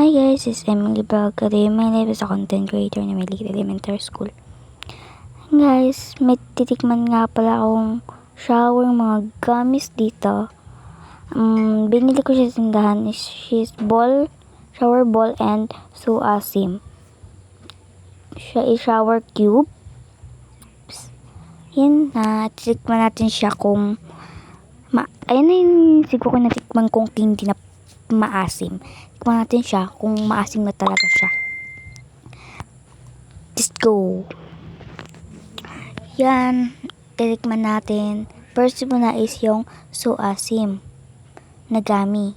Hi guys, this is Emily Balcade. My name is a content creator na Maliit Elementary School. Guys, may titikman nga pala akong shower mga gummies dito. Um, binili ko siya sa tindahan she's ball, shower ball and suasim. Siya is shower cube. Yan na, titikman natin siya kung ma ayun na yung siguro natikman kong hindi na maasim. Tikman natin siya kung maasim na talaga siya. Let's go! Yan, titikman natin. First muna is yung suasim na gami.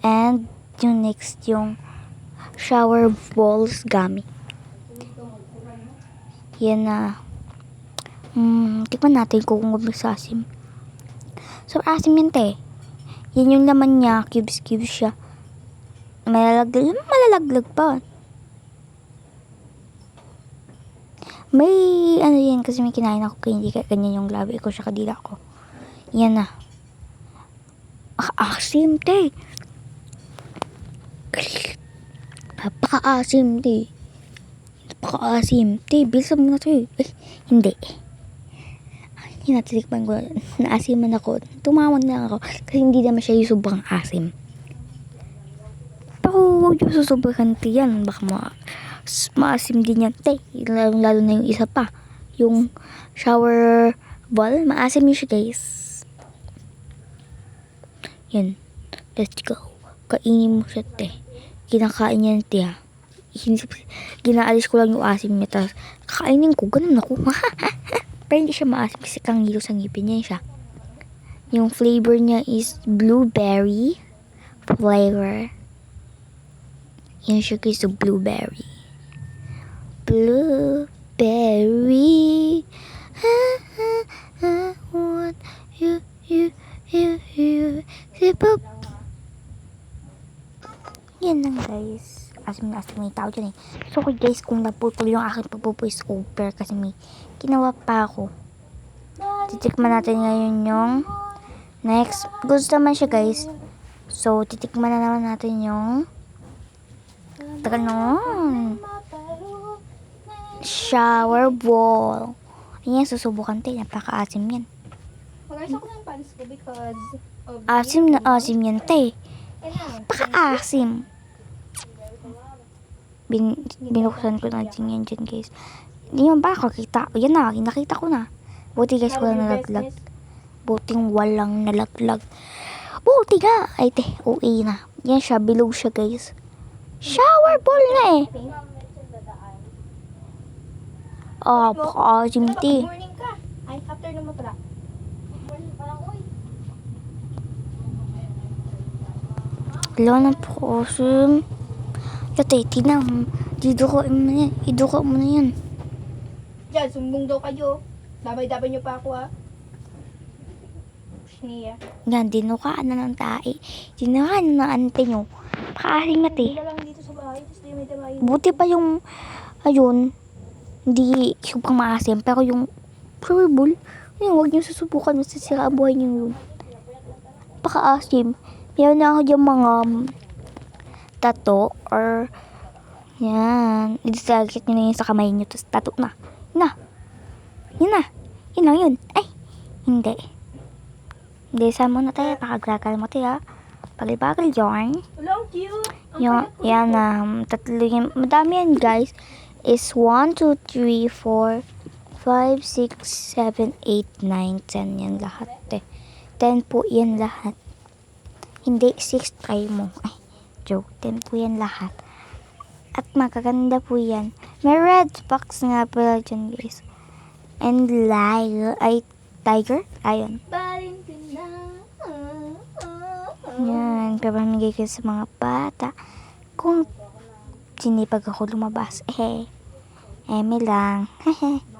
And yung next yung shower balls gami. Yan na. Hmm, tikman natin kung mag-asim. So, asim yan, te. Yan yung laman niya, cubes-cubes siya. Malalaglag, malalaglag pa. May, ano yan, kasi may kinain ako kaya hindi ka ganyan yung labi ko sa kadila ko. Yan na. Ah, asim, te. Napaka-asim, te. Napaka-asim, te. Bilisan mo na to, eh. Hindi. Ay, natitikman ko. Naasiman ako. Tumawag na ako. Kasi hindi naman siya yung sobrang asim. Pero huwag yung susobrahan te yan. Baka ma maasim din yan te. Lalo, lalo na yung isa pa. Yung shower ball. Maasim yun siya guys. Yan. Let's go. Kainin mo siya te. Kinakain yan te ha. Hindi, ginaalis ko lang yung asim niya. Tapos kainin ko. Ganun ako. Pero hindi siya maasim kasi kangilo sa ngipin niya siya. Yung flavor niya is blueberry flavor. Siya guys, so blueberry. Blueberry. Asim na asim may tao dyan eh. So guys, kung naputol yung aking pagpupuis over kasi may ginawa pa ako. Titikman natin ngayon yung next. Gusto naman siya guys. So, titikman na naman natin yung tagal nun. Shower ball. Ayan, susubukan tayo. Napaka-asim yan. Mag-ayos ako ng pants ko because Asim na asim yan, te. Na. Napaka-asim. Bin, binuksan ko na din yan dyan, guys. Hindi mo ba ako kita? Yan na, nakita ko na. Buti guys, walang nalaglag. Buting walang nalaglag. Buti nga! Ay, te, OA na. Yan siya, below siya, guys. Shower ball na eh. Oh, paka-asim, te. Good morning ka. Ay, afternoon mo pala. Lang, uy. Wala na po asim. Yate, tinang. Dito ko mo na yan. Ido ko mo na yan. Diyan, sumbong daw kayo. Damay-damay niyo pa ako, ha. Niya. Yan, dinukaan na ng tae. Dinukaan na ng ante nyo. Pakaasim na te. Hindi lang dito sa bahay, tapos may damay. Buti pa yung, ayun, hindi sobrang maasim. Pero yung Power Ball, yun, huwag nyo susubukan. Masasira ang buhay nyo yun. Pakaasim. Meron na ako yung mga um, tato or yan. Idisagit nyo na yun sa kamay nyo. Tapos tato na. Yun na. Yun na. Yun lang yun. Ay. Hindi. Hindi, sama na tayo. Pakagragal mo tayo. Pagal-bagal yarn. Hello, cute. Yung, yan um, tatlo yan. Madami yan, guys. Is 1, 2, 3, 4, 5, 6, 7, 8, 9, 10 yan lahat eh. 10 po yan lahat. Hindi, 6 try mo. Ay, joke. 10 po yan lahat. At magaganda po yan. May red box nga pala dyan, guys. And lion, ay, tiger? Ayun. Ah, ah, ah. Yan, papamigay ko sa mga bata. Kung sinipag ako lumabas, eh, eme lang.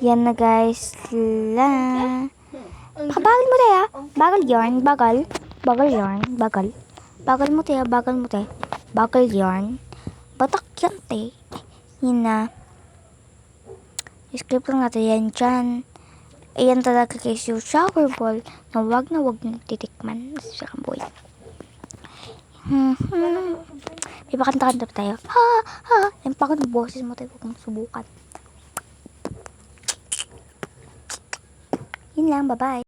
Yan na guys, la. Pabagal mo tayo, bagal yarn, bagal. Bagal yarn, bagal. Bagal mo tayo, bagal mo tayo. Bagal yarn. Batak yan, te. Yan na. Script lang natin yan dyan. Ayan talaga guys yung shower ball na wag na wag nyo titikman sa boy. Hmm, hmm. May pakanta-kanta pa tayo. Ha, ha. Yung ng boses mo tayo kung subukan. Yun lang, bye-bye.